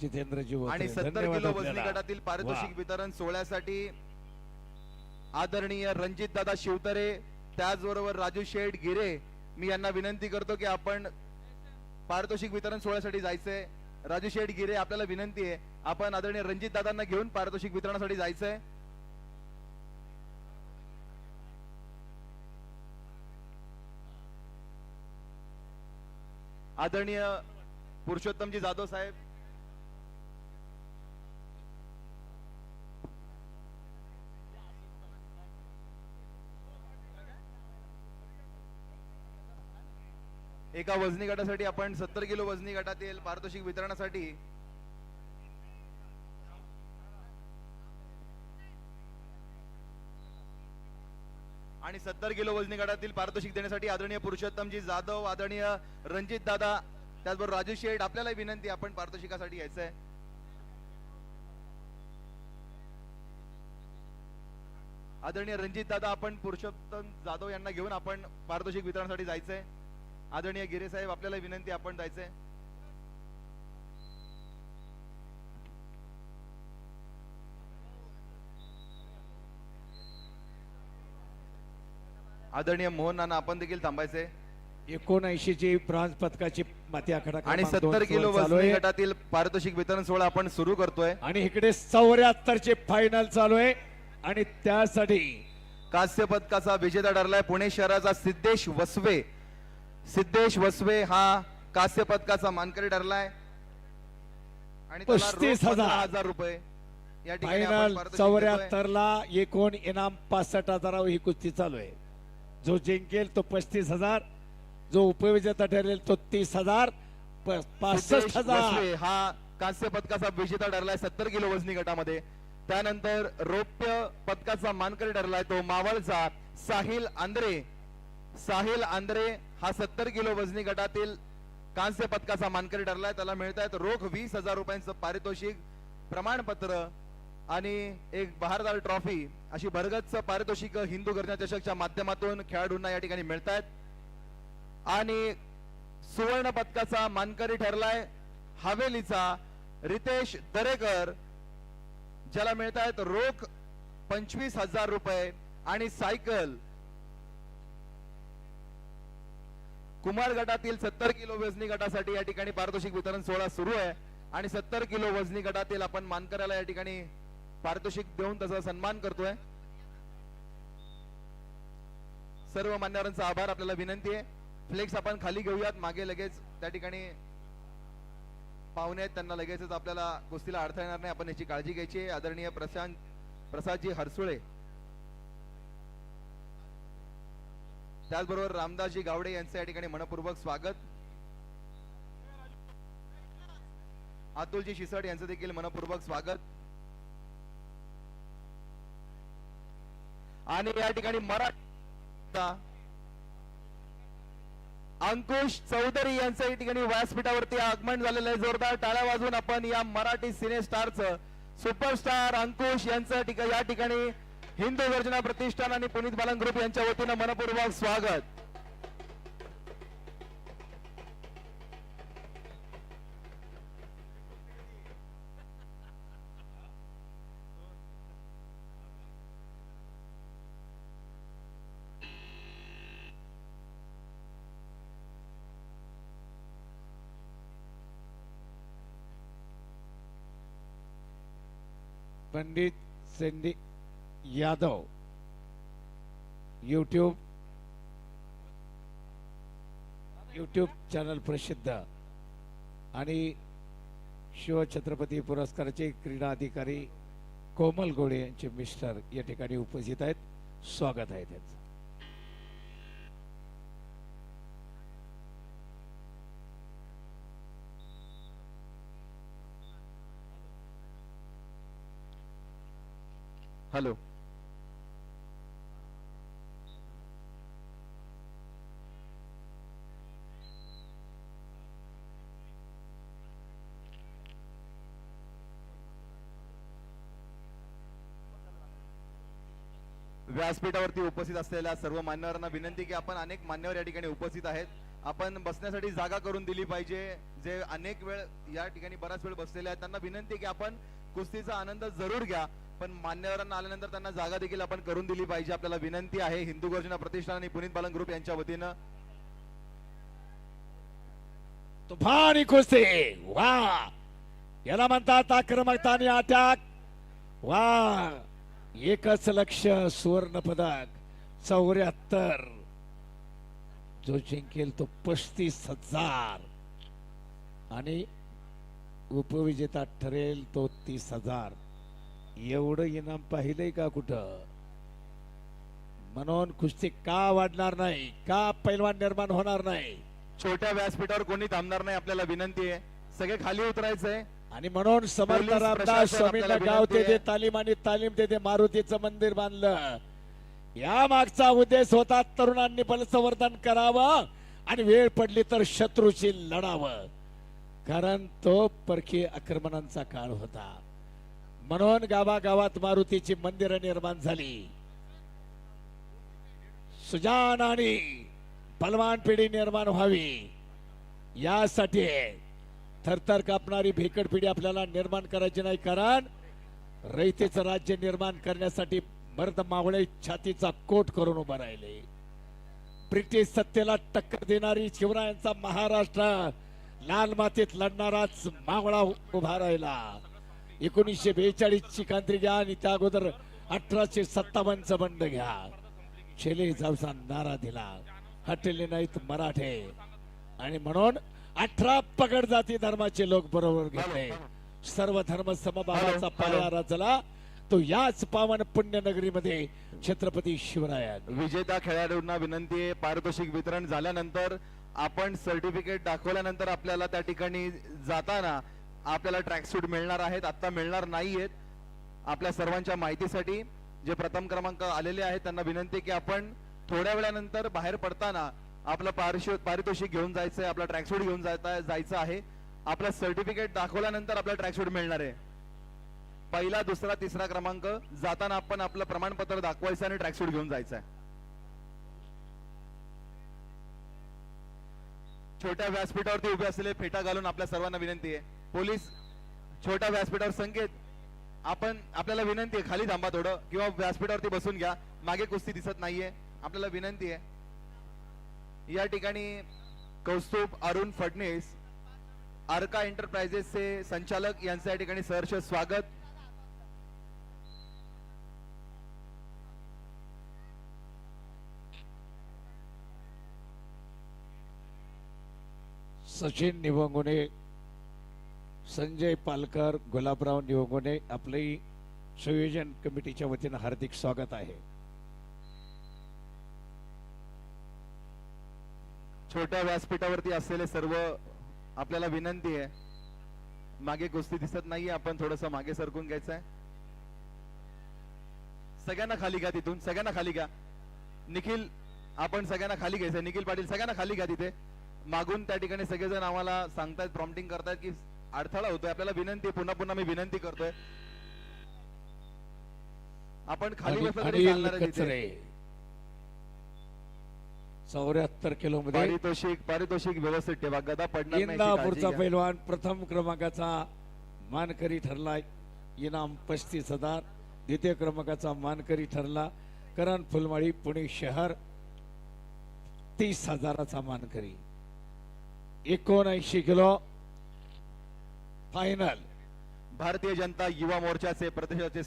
जितेंद्रजी आणि वोत्रे. सत्तर किलो वजनी. गटातील पारितोषिक. वितरण सोहळ्यासाठी आदरणीय रणजित दादा शिवतरे त्याचबरोबर राजू शेठ गिरे मी यांना विनंती करतो की आपण पारितोषिक वितरण सोहळ्यासाठी जायचंय राजू शेठ गिरे आपल्याला विनंती आहे आपण आदरणीय रणजित दादांना घेऊन पारितोषिक वितरणासाठी जायचंय आदरणीय पुरुषोत्तमजी जाधव साहेब एका वजनी गटासाठी आपण सत्तर किलो वजनी गटातील पारितोषिक वितरणासाठी आणि सत्तर किलो वजनी गटातील पारितोषिक देण्यासाठी आदरणीय पुरुषोत्तमजी जाधव आदरणीय रणजित दादा त्याचबरोबर राजू शेठ आपल्याला विनंती आपण पारितोषिकासाठी यायचंय. आदरणीय रणजित दादा आपण पुरुषोत्तम जाधव यांना घेऊन आपण पारितोषिक वितरणासाठी जायचंय. आदरणीय गिरे साहेब आपल्याला विनंती आपण जायचंय. आदरणीय मोहन नाना आपण देखील थांबायचंय. एकोणऐंशी ची ब्रॉन्झ पदकाची माती आखाडा आणि सत्तर किलो वजनी. गटातील पारितोषिक वितरण सोहळा आपण सुरू करतोय. आणि इकडे चौऱ्याहत्तर चे फायनल चालू आहे. आणि त्यासाठी कांस्य पदकाचा विजेता ठरलाय पुणे शहराचा सिद्धेश वसवे. सिद्धेश वसवे हा कांस्य पदकाचा मानकरी ठरलाय. आणि त्याला रोख 35,000. 15,000 रुपये. या ठिकाणी आपण फायनल पारितोषिक देतोय. चौऱ्याहत्तर ला एकूण इनाम पासष्ट हजारावर ही कुस्ती चालू आहे. जो जिंकेल तो पस्तीस हजार जो उपविजेता ठरेल तो तीस हजार प- पासष्ट सिद्धेश हजार. हा कांस्य पदकाचा विजेता ठरलाय सत्तर किलो वजनी गटामध्ये. त्यानंतर रौप्य पदकाचा मानकरी ठरलाय तो मावळचा साहिल आंद्रे. साहिल आंद्रे हा सत्तर किलो वजनी गटातील कांस्य पदकाचा मानकरी ठरलाय. त्याला मिळत आहेत रोख वीस हजार रुपयांचं पारितोषिक प्रमाणपत्र आणि एक बहारदार ट्रॉफी. अशी भरगतच पारितोषिक हिंदू गर्जना चषकच्या माध्यमातून खेळाडूंना या ठिकाणी मिळत आहेत आणि सुवर्ण पदकाचा मानकरी ठरलाय हवेलीचा रितेश दरेकर ज्याला मिळत आहेत रोख पंचवीस हजार रुपये आणि सायकल कुमार गटातील सत्तर किलो वजनी गटासाठी या ठिकाणी पारितोषिक वितरण सोहळा सुरू आहे. आणि सत्तर किलो वजनी गटातील आपण मानकऱ्याला या ठिकाणी पारितोषिक देऊन त्याचा सन्मान करतोय. सर्व मान्यवरांचा आभार आपल्याला विनंती आहे. फ्लेक्स आपण खाली घेऊयात मागे लगेच त्या ठिकाणी पाहुणे आहेत त्यांना लगेचच आपल्याला गोष्टीला अडथळा येणार नाही आपण याची काळजी घ्यायची आदरणीय प्रशांत प्रसादजी हरसुळे त्याचबरोबर रामदासजी गावडे यांचं या ठिकाणी मनपूर्वक स्वागत. अतुलजी शिसट यांचं देखील मनपूर्वक स्वागत. आणि या ठिकाणी मराठा अंकुश चौधरी यांचं या ठिकाणी व्यासपीठावरती आगमन झालेलं आहे. जोरदार टाळ्या वाजवून आपण या मराठी सिने स्टारचं सुपरस्टार अंकुश यांचं या ठिकाणी हिंदू गर्जना प्रतिष्ठान आणि पुनीत बालन ग्रुप यांच्या वतीनं मनपूर्वक स्वागत. Pandit Sendi Yadav YouTube YouTube channel प्रसिद्ध आणि शिवछत्रपती पुरस्काराचे क्रीडा अधिकारी कोमल गोळे यांचे मिस्टर या ठिकाणी उपस्थित आहेत. स्वागत आहे त्यांचं. हॅलो व्यासपीठावरती उपस्थित असलेल्या सर्व मान्यवरांना विनंती की आपण अनेक मान्यवर या ठिकाणी उपस्थित आहेत. आपण बसण्यासाठी जागा करून दिली पाहिजे. जे अनेक वेळ या ठिकाणी बराच वेळ बसलेले आहेत त्यांना विनंती की आपण कुस्तीचा आनंद जरूर घ्या. पण मान्यवरांना आल्यानंतर त्यांना जागा देखील आपण करून दिली पाहिजे. आपल्याला विनंती आहे हिंदू गर्जना प्रतिष्ठान आणि पुनीत बालन ग्रुप यांच्या वतीनं. तुफानी कुस्ती. वा याला म्हणतात आक्रमकता आणि अटॅक. वा एकच लक्ष सुवर्ण पदक चौऱ्याहत्तर. जो जिंकेल तो पस्तीस हजार. आणि उपविजेता ठरेल तो तीस हजार. एवढं इनाम पाहिलंय का कुठं? म्हणून कुस्ती का वाढणार नाही? का पैलवान निर्माण होणार नाही? छोट्या व्यासपीठावर कोणी थांबणार नाही आपल्याला विनंती आहे. सगळे खाली उतरायचंय. आणि म्हणून समर्थ रामदास स्वामींना गाव आहे. तालीम आणि तालीम तेथे मारुतीचं मंदिर बांधलं. या मागचा उद्देश होता तरुणांनी बलसंवर्धन करावं आणि वेळ पडली तर शत्रूशी लढावं. कारण तो परकीय आक्रमणांचा काळ होता. म्हणून गावागावात मारुतीची मंदिरं निर्माण झाली. सुजान आणि बलवान पिढी निर्माण व्हावी. यासाठी थरथर कापणारी भेकड पिढी आपल्याला निर्माण करायची नाही कारण रयतेचं राज्य निर्माण करण्यासाठी मर्द मावळे छातीचा कोट करून उभा राहिले. ब्रिटिश सत्तेला टक्कर देणारी शिवरायांचा महाराष्ट्र लाल मातीत लढणाराच मावळा उभा राहिला. एकोणीसशे बेचाळीस ची कांत्री घ्या आणि त्या अगोदर अठराशे सत्तावन्नचा बंड घ्या. शेले जावसा नारा दिला. हटले नाहीत मराठे. आणि म्हणून अठरा पगड जाती धर्माचे लोक बरोबर घेतले सर्व धर्म समभावाचा पाया रचला तो याच पावन पुण्यनगरीमध्ये छत्रपती शिवरायान विजेता खेळाडूंना विनंती आहे पारितोषिक वितरण झाल्यानंतर आपण सर्टिफिकेट दाखवल्यानंतर आपल्याला त्या ठिकाणी जाताना आपल्याला ट्रॅक सूट मिळणार आहेत आता मिळणार नाहीयेत. आपल्या सर्वांच्या माहितीसाठी जे प्रथम क्रमांक आलेले आहेत त्यांना विनंती की आपण थोड्या वेळानंतर बाहेर पडताना आपलं पारिशो- पारितोषिक घेऊन जायचं आहे आपला ट्रॅक सूट घेऊन जायचा जायचं आहे. आपलं सर्टिफिकेट दाखवल्यानंतर आपला ट्रॅक सूट मिळणार आहे. पहिला दुसरा तिसरा क्रमांक जाताना आपण आपलं प्रमाणपत्र दाखवायचं आणि ट्रॅक सूट घेऊन जायचं आहे छोट्या व्यासपीठावरती उभे असलेले फेटा घालून आपल्या सर्वांना विनंती आहे. पोलीस छोट्या व्यासपीठावर संकेत. आपण आपल्याला विनंती आहे खाली थांबा थोडं किंवा व्यासपीठावरती बसून घ्या. मागे कुस्ती दिसत नाहीये. आपल्याला विनंती आहे या ठिकाणी कौस्तुभ अरुण फडणीस आर्का एंटरप्राइजेसचे संचालक यांचं या ठिकाणी सहर्ष स्वागत. सचिन निवंगुने संजय पालकर गुलाबराव निवंगुने आपलंही संयोजन कमिटीच्या वतीनं हार्दिक स्वागत आहे. छोट्या व्यासपीठावरती असलेले सर्व आपल्याला विनंती आहे. मागे कुस्ती दिसत नाहीये आपण थोडस मागे सरकून घ्यायचं आहे सगळ्यांना खाली घ्या तिथून सगळ्यांना खाली घ्या. निखिल आपण सगळ्यांना खाली घ्यायचं निखिल पाटील सगळ्यांना खाली घ्या तिथे. मागून त्या ठिकाणी सगळेजण आम्हाला सांगतायत प्रॉम्प्टिंग करतायत की अडथळा होतोय. आपल्याला विनंती पुन्हा पुन्हा मी विनंती करतोय. आपण खाली बसलं तरी अनिल चालणार आहे तिथे. कचरे चौऱ्याहत्तर किलो मध्ये पारितोषिक पारितोषिक व्यवस्थित ठेवा. गदा पडणार नाही याची काळजी इंदापूरचा घ्या. पैलवान प्रथम क्रमांकाचा मानकरी ठरला इनाम पस्तीस हजार. द्वितीय क्रमांकाचा मानकरी ठरला. करण फुलमाळी पुणे शहर तीस हजाराचा मानकरी. एकोणऐंशी किलो. फायनल. भारतीय जनता युवा मोर्चाचे प्रदेशाचे